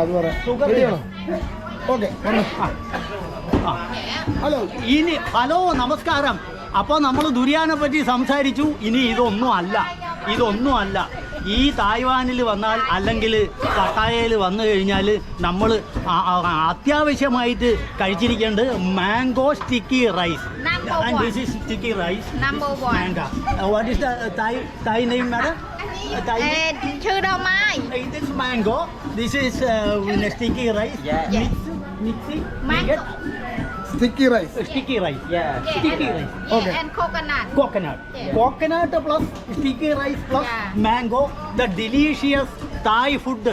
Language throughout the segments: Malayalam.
അത് ഓക്കെ ഹലോ ഇനി ഹലോ നമസ്കാരം. അപ്പോൾ നമ്മൾ ദുരിയാനെ പറ്റി സംസാരിച്ചു. ഇനി ഇതൊന്നും അല്ല. ഇതൊന്നും അല്ല. ഈ തായ്വാനിൽ വന്നാൽ അല്ലെങ്കിൽ പട്ടായയിൽ വന്നു കഴിഞ്ഞാൽ നമ്മൾ അത്യാവശ്യമായിട്ട് കഴിച്ചിരിക്കേണ്ടത് mango sticky rice. Number and this is sticky rice. Number one. Manga. Uh, what is the uh, Thai Thai name, madam? Uh, Thai. เอ่อชื่อดอกไม้ Uh, this is mango. This is uh, sticky rice. Yeah. Yes. Mix, mixing. Mango. Sticky rice. uh, sticky rice. Yeah. Yeah, Sticky rice. yeah, Okay. and coconut. Coconut. Yeah. Coconut plus sticky rice plus Yeah. mango. The delicious Thai food.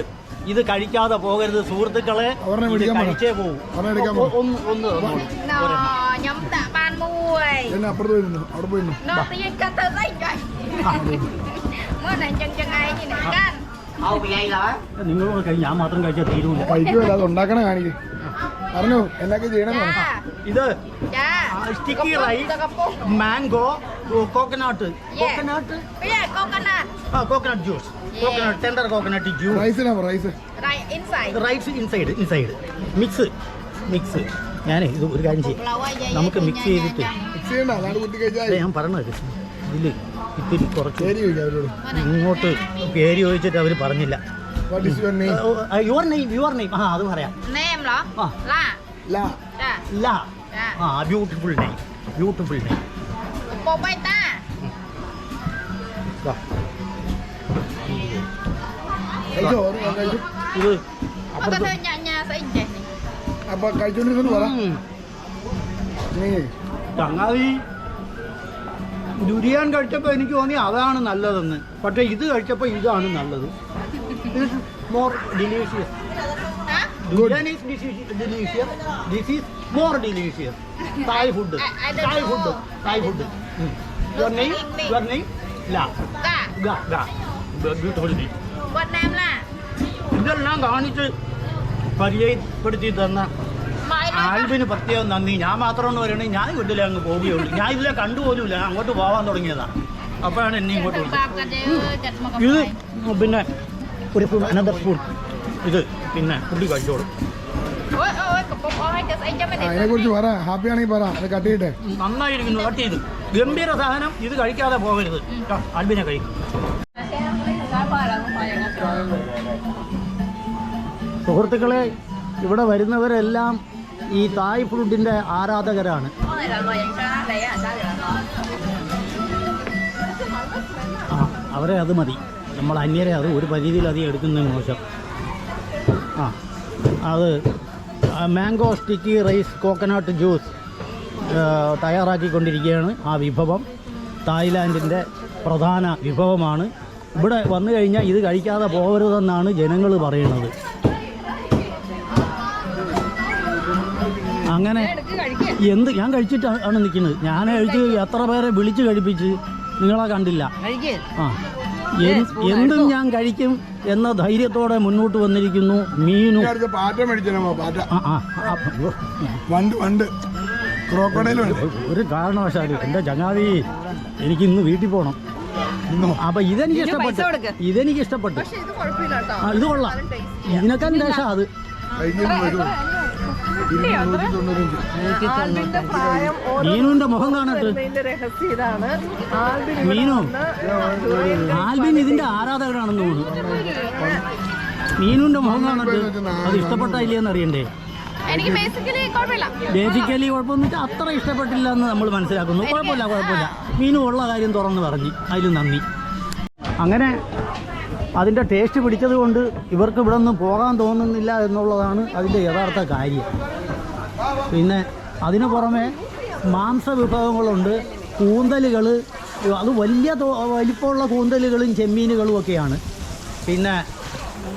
ഇത് കഴിക്കാതെ പോകരുത് സുഹൃത്തുക്കളെ. കഴിച്ചേ പോകും. ഒന്ന് ഒന്ന് nhóm ban mùi rồi này chân chân ai കഴിഞ്ഞ് ഞാൻ മാത്രം കഴിച്ചാൽ തീരൂല. കഴിക്കുമല്ലോ അത് ഉണ്ടാക്കണ കാണിക്ക്. പറഞ്ഞു എന്നൊക്കെ ചെയ്യണം? ഇത് Cà phúc. Mango coconut Yeah. Coconut ആ coconut juice Yeah. Coconut tender coconut juice rice rice Right inside. Rights inside inside mix mix ഞാനേ ഇത് ഒരു കാര്യം ചെയ്യും. നമുക്ക് മിക്സ് ചെയ്തിട്ട്. ഞാൻ പറഞ്ഞത് ഇതിൽ ഇത്തിരി കുറച്ച് ഇങ്ങോട്ട് പേര് ചോദിച്ചിട്ട് അവർ പറഞ്ഞില്ല. യുവർ നെയിം യുവർ നെയിം ആ അത് പറയാം. ലാ. ലാ. ആ ബ്യൂട്ടിഫുൾ നെയിം ബ്യൂട്ടിഫുൾ നെയിം കഴിച്ചു? ഇത് അപ്പൊ പറ. ചങ്ങാതി ദുരിയാൻ കഴിച്ചപ്പോൾ എനിക്ക് തോന്നി അതാണ് നല്ലതെന്ന്. പക്ഷേ ഇത് കഴിച്ചപ്പോൾ ഇതാണ് നല്ലത്. More delicious Hả? Durian is delicious. This is more delicious. Thai food. I- I don't food know. Thai food your name your name ലാ Ca ഗാ ഗാ beautiful name What name la? ഇതെല്ലാം കാണിച്ച് പരിചയപ്പെടുത്തി തന്ന ആൽബിന് പ്രത്യേകം നന്ദി. ഞാൻ മാത്രമെന്ന് പറയണേ ഞാൻ വീട്ടിലെ അങ്ങ് പോവുകയുള്ളൂ. ഞാൻ ഇതിലെ കണ്ടുപോലുമില്ല അങ്ങോട്ട് പോവാൻ തുടങ്ങിയതാ. അപ്പോഴാണ് എന്നെ ഇങ്ങോട്ട് വിളിച്ചത്. ഇത് പിന്നെ ഒരു അനന്തർ സ്പൂൺ ഇത് പിന്നെ കുട്ടി കഴിച്ചോളും. അതിനെ കുറിച്ച് പറ. ഹാപ്പി ആണെങ്കിൽ പറ. അത് കട്ട് ചെയ്യട്ടെ. നന്നായിരിക്കുന്നു കട്ട് ചെയ്ത്. ഗംഭീര സാധനം ഇത് കഴിക്കാതെ പോകരുത്. അൽബിനെ ആൽബിനെ കഴിക്കും. സുഹൃത്തുക്കളെ ഇവിടെ വരുന്നവരെല്ലാം ഈ തായ് ഫുഡിന്റെ ആരാധകരാണ്. അവരെ അത് മതി. നമ്മൾ അന്യരെ അത് ഒരു പരിധിയിലധികം എടുക്കുന്നത് മോശം. ആ. അത് mango sticky rice coconut juice തയ്യാറാക്കിക്കൊണ്ടിരിക്കുകയാണ് ആ വിഭവം. തായ്ലാൻഡിന്റെ പ്രധാന വിഭവമാണ്. ഇവിടെ വന്നു കഴിഞ്ഞാൽ ഇത് കഴിക്കാതെ പോകരുതെന്നാണ് ജനങ്ങൾ പറയുന്നത്. അങ്ങനെ എന്ത് ഞാൻ കഴിച്ചിട്ട് ആണ് നിൽക്കുന്നത്. ഞാൻ കഴിച്ച് എത്ര പേരെ വിളിച്ച് കഴിപ്പിച്ച് നിങ്ങളെ കണ്ടില്ല. ആ. എന്തും ഞാൻ കഴിക്കും എന്ന ധൈര്യത്തോടെ മുന്നോട്ട് വന്നിരിക്കുന്നു. മീനു. പാറ്റ മേടിച്ചോ പാറ്റ. വണ്ട് വണ്ട്. ഒരു കാരണവശാലും എന്റെ ചങ്ങാതി എനിക്ക് ഇന്ന് വീട്ടിൽ പോകണം ഇന്നോ? അപ്പൊ ഇതെനിക്ക് ഇഷ്ടപ്പെട്ടു. ഇതെനിക്ക് ഇഷ്ടപ്പെട്ടു. ഇത് കൊള്ളാം. ഇതിനൊക്കെ ദേശം അത്. മീനുവിന്റെ മുഖം കാണട്ടെ മീനു? ആൽബിൻ ഇതിന്റെ ആരാധകരാണെന്ന് തോന്നുന്നു. മീനുവിന്റെ മുഖം കാണട്ടെ അത് ഇഷ്ടപ്പെട്ടില്ലെന്ന് അറിയണ്ടേ? എനിക്ക് ബേസിക്കലി കുഴപ്പമില്ല. ബേസിക്കലി കുഴപ്പമൊന്നും വെച്ചാൽ അത്ര ഇഷ്ടപ്പെട്ടില്ല എന്ന് നമ്മൾ മനസ്സിലാക്കുന്നു. കുഴപ്പമില്ല കുഴപ്പമില്ല. മീനും ഉള്ള കാര്യം തുറന്ന് പറഞ്ഞു. അതിലും നന്ദി. അങ്ങനെ അതിന്റെ ടേസ്റ്റ് പിടിച്ചത് കൊണ്ട് ഇവർക്ക് ഇവിടെ നിന്ന് പോകാൻ തോന്നുന്നില്ല എന്നുള്ളതാണ് അതിന്റെ യഥാർത്ഥ കാര്യം. പിന്നെ അതിന് പുറമെ മാംസ വിഭവങ്ങളുണ്ട് കൂന്തലുകൾ അത് വലിയ തോ- വലിപ്പമുള്ള കൂന്തലുകളും ചെമ്മീനുകളും ഒക്കെയാണ്. പിന്നെ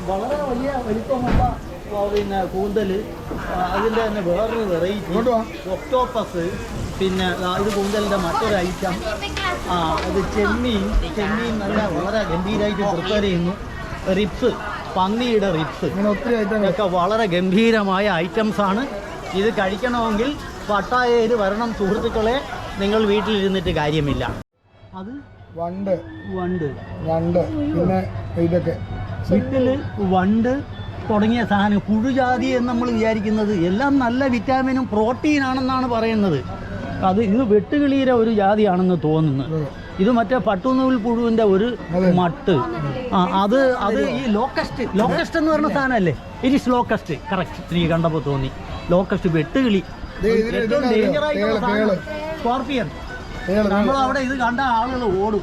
വളരെ വലിയ വലിപ്പമുള്ള പിന്നെ കൂന്തൽ അതിന്റെ തന്നെ വേറൊരു വെറൈറ്റി ഒക്ടോപ്പസ് പിന്നെ ഇത് കൂന്തലിന്റെ മറ്റൊരു ഐറ്റം ആ അത് ചെമ്മീൻ. ചെമ്മീൻ നല്ല വളരെ ഗംഭീരമായിട്ട് പ്രിപ്പയർ ചെയ്യുന്നു. റിപ്സ് പന്നിയുടെ റിപ്സ് ഇങ്ങനെ ഒത്തിരി ഐറ്റം ഒക്കെ വളരെ ഗംഭീരമായ ഐറ്റംസ് ആണ്. ഇത് കഴിക്കണമെങ്കിൽ പട്ടായയിൽ വരണം സുഹൃത്തുക്കളെ. നിങ്ങൾ വീട്ടിലിരുന്നിട്ട് കാര്യമില്ല. അത് വണ്ട്. വണ്ട്. വണ്ട്. പിന്നെ ഇതൊക്കെ. വിട്ടിൽ വണ്ട് തുടങ്ങിയ സാധനം പുഴുജാതി എന്ന് നമ്മൾ വിചാരിക്കുന്നത്. എല്ലാം നല്ല വിറ്റാമിനും പ്രോട്ടീൻ ആണെന്നാണ് പറയുന്നത്. അത് ഇത് വെട്ടുകിളിയുടെ ഒരു ജാതിയാണെന്ന് തോന്നുന്നു. ഇത് മറ്റേ പട്ടുനൂൽ പുഴുവിന്റെ ഒരു മട്ട്. ആ അത് അത് ഈ ലോക്കസ്റ്റ് ലോക്കസ്റ്റ് എന്ന് പറഞ്ഞ സാധനമല്ലേ? ഇറ്റ് ഇസ് ലോക്കസ്റ്റ് കറക്റ്റ് എനിക്ക് കണ്ടപ്പോൾ തോന്നി. ലോക്കസ്റ്റ് വെട്ടുകിളി. ഏറ്റവും തേൾ, സാധനം. സ്കോർപ്പിയൻ നമ്മൾ അവിടെ ഇത് കണ്ട ആളുകൾ ഓടും.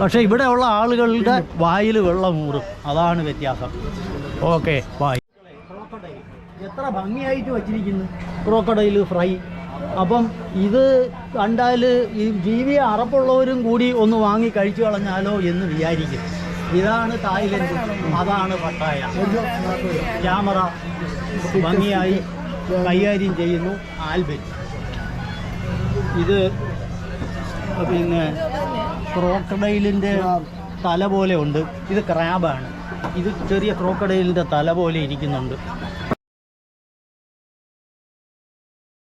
പക്ഷെ ഇവിടെയുള്ള ആളുകളുടെ വായിൽ വെള്ളം ഊറും. അതാണ് വ്യത്യാസം. ഓക്കെ ബായ് എത്ര ഭംഗിയായിട്ട് വച്ചിരിക്കുന്നു. ക്രോക്കഡൈൽ ഫ്രൈ അപ്പം ഇത് കണ്ടാൽ ഈ ജീവിയെ അറപ്പുള്ളവരും കൂടി ഒന്ന് വാങ്ങി കഴിച്ചു കളഞ്ഞാലോ എന്ന് വിചാരിക്കും. ഇതാണ് തായ്ലൻഡ്. അതാണ് പട്ടായ. ക്യാമറ ഭംഗിയായി കൈകാര്യം ചെയ്യുന്നു ആൽബിൻ. ഇത് പിന്നെ ക്രോക്കഡൈലിന്റെ തല പോലെ ഉണ്ട്. ഇത് ക്രാബാണ്. ഇത് ചെറിയ ക്രോക്കഡൈലിന്റെ തല പോലെ ഇരിക്കുന്നുണ്ട്.